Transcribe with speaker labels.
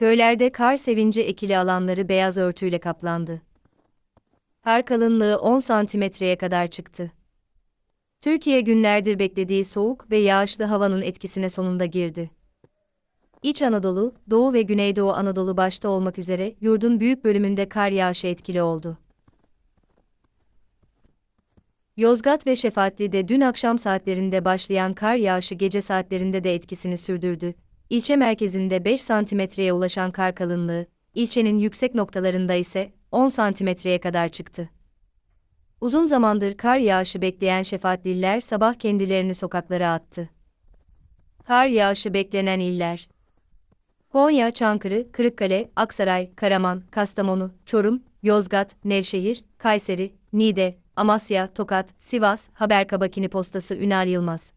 Speaker 1: Köylerde kar sevinci ekili alanları beyaz örtüyle kaplandı. Kar kalınlığı 10 santimetreye kadar çıktı. Türkiye günlerdir beklediği soğuk ve yağışlı havanın etkisine sonunda girdi. İç Anadolu, Doğu ve Güneydoğu Anadolu başta olmak üzere yurdun büyük bölümünde kar yağışı etkili oldu. Yozgat ve Şefaatli'de dün akşam saatlerinde başlayan kar yağışı gece saatlerinde de etkisini sürdürdü. İlçe merkezinde 5 santimetreye ulaşan kar kalınlığı, ilçenin yüksek noktalarında ise 10 santimetreye kadar çıktı. Uzun zamandır kar yağışı bekleyen Şefaatliler sabah kendilerini sokaklara attı. Kar yağışı beklenen iller Konya, Çankırı, Kırıkkale, Aksaray, Karaman, Kastamonu, Çorum, Yozgat, Nevşehir, Kayseri, Niğde, Amasya, Tokat, Sivas, Haberkabakini Postası Ünal Yılmaz.